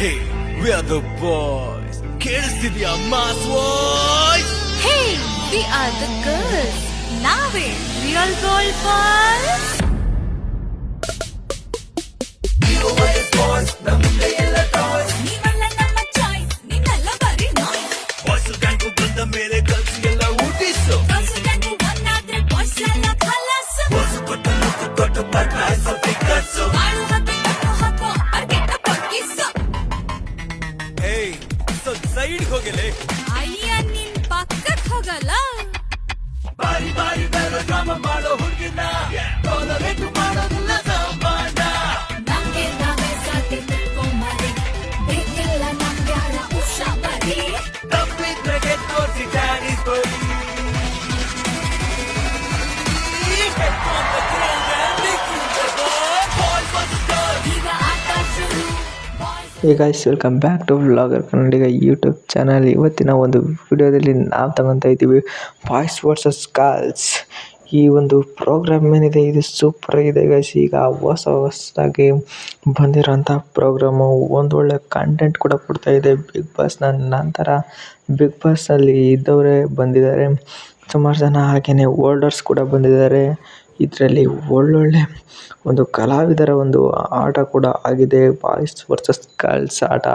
hey we are the boys ಕೇಳಿಸ್ತಿದ್ಯಾ mass voice hey we are the girls ನಾವೇ real gold boys ಹೋಗಲೇ ಅಯ್ಯ ನಿನ್ ಪಕ್ಕಕ್ ಹೋಗಲ್ಲ ಬಾರಿ ಬಾರಿ ಬೇರೆ hey guys welcome back to vlogger Kannadiga YouTube channel ಇವತ್ತಿನ ಒಂದು ವಿಡಿಯೋದಲ್ಲಿ ನಾವು ತಗೊತಾ ಇದ್ದೀವಿ ಬಾಯ್ಸ್ ವರ್ಸಸ್ ಕಾಲ್ಸ್ ಈ ಒಂದು ಪ್ರೋಗ್ರಾಮ್ ಏನಿದೆ, ಇದು ಸೂಪರ್ ಆಗಿದೆ ಗೈಸ್ ಈಗ ಹೊಸ ಹೊಸದಾಗಿ ಬಂದಿರೋಂಥ ಪ್ರೋಗ್ರಾಮು ಒಂದೊಳ್ಳೆ ಕಂಟೆಂಟ್ ಕೂಡ ಕೊಡ್ತಾ ಇದೆ ಬಿಗ್ ಬಾಸ್ನ ನಂತರ. ಬಿಗ್ ಬಾಸ್ನಲ್ಲಿ ಇದ್ದವರೇ ಬಂದಿದ್ದಾರೆ. ಸುಮಾರು ಜನ ಹಾಗೆಯೇ ಓಲ್ಡರ್ಸ್ ಕೂಡ ಬಂದಿದ್ದಾರೆ. ಇದರಲ್ಲಿ ಒಳ್ಳೊಳ್ಳೆ ಒಂದು ಕಲಾವಿದರ ಒಂದು ಆಟ ಕೂಡ ಆಗಿದೆ. ಬಾಯ್ಸ್ ವರ್ಸಸ್ ಗರ್ಲ್ಸ್ ಆಟ.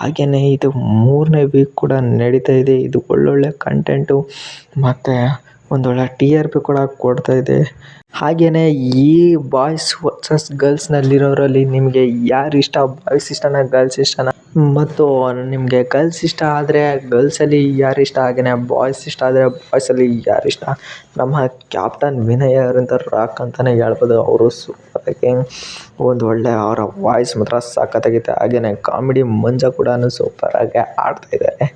ಹಾಗೇನೇ ಇದು ಮೂರನೇ ವೀಕ್ ಕೂಡ ನಡೀತಾ ಇದೆ. ಇದು ಒಳ್ಳೊಳ್ಳೆ ಕಂಟೆಂಟು ಮತ್ತು ಒಂದೊಳ್ಳೆ ಟಿ ಆರ್ ಪಿ ಕೂಡ ಕೊಡ್ತಾ ಇದೆ. ಹಾಗೆಯೇ ಈ ಬಾಯ್ಸ್ ವರ್ಸಸ್ ಗರ್ಲ್ಸ್ನಲ್ಲಿರೋರಲ್ಲಿ ನಿಮಗೆ ಯಾರು ಇಷ್ಟ? ಬಾಯ್ಸ್ ಇಷ್ಟನಾ ಗರ್ಲ್ಸ್ ಇಷ್ಟನಾ? ಮತ್ತು ನಿಮಗೆ ಗರ್ಲ್ಸ್ ಇಷ್ಟ ಆದರೆ ಗರ್ಲ್ಸಲ್ಲಿ ಯಾರು ಇಷ್ಟ? ಹಾಗೆಯೇ ಬಾಯ್ಸ್ ಇಷ್ಟ ಆದರೆ ಬಾಯ್ಸಲ್ಲಿ ಯಾರು ಇಷ್ಟ? ನಮ್ಮ ಕ್ಯಾಪ್ಟನ್ ವಿನಯ್ ಅವರಂತ ರಾಕ್ ಅಂತಲೇ ಹೇಳ್ಬೋದು. ಅವರು ಸೂಪರಾಗಿ ಒಂದು ಒಳ್ಳೆ ಅವರ ವಾಯ್ಸ್ ಮಾತ್ರ ಸಖತ್ತಾಗಿದೆ ಹಾಗೆಯೇ ಕಾಮಿಡಿ ಮಂಜ ಕೂಡ ಸೂಪರಾಗಿ ಆಡ್ತಾ ಇದ್ದಾರೆ.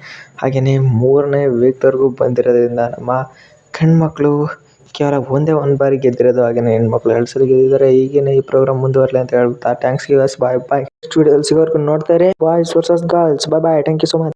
ಹಾಗೆಯೇ ಮೂರನೇ ವೀಕ್ವರೆಗೂ ಬಂದಿರೋದ್ರಿಂದ ನಮ್ಮ ಗಂಡ್ಮಕ್ಳು ಕೇವಲ ಒಂದೇ ಒಂದು ಬಾರಿ ಗೆದ್ದಿರೋದು ಹಾಗೆಯೇ ಹೆಣ್ಮಕ್ಳು ಎರಡು ಸಲ ಗೆದ್ದಿದ್ದಾರೆ. ಈಗೇನೆ ಈ ಪ್ರೋಗ್ರಾಮ್ ಮುಂದುವರಲಿ ಅಂತ ಹೇಳ್ತಾ ಥ್ಯಾಂಕ್ಸ್ ಗಿವಸ್ ಬಾಯ್ ಬಾಯ್ ನೆಕ್ಸ್ಟ್ ಸಿಗೋವರೆಗೂ ನೋಡ್ತಾ ಇರಿ. Boys versus girls bye bye thank you so much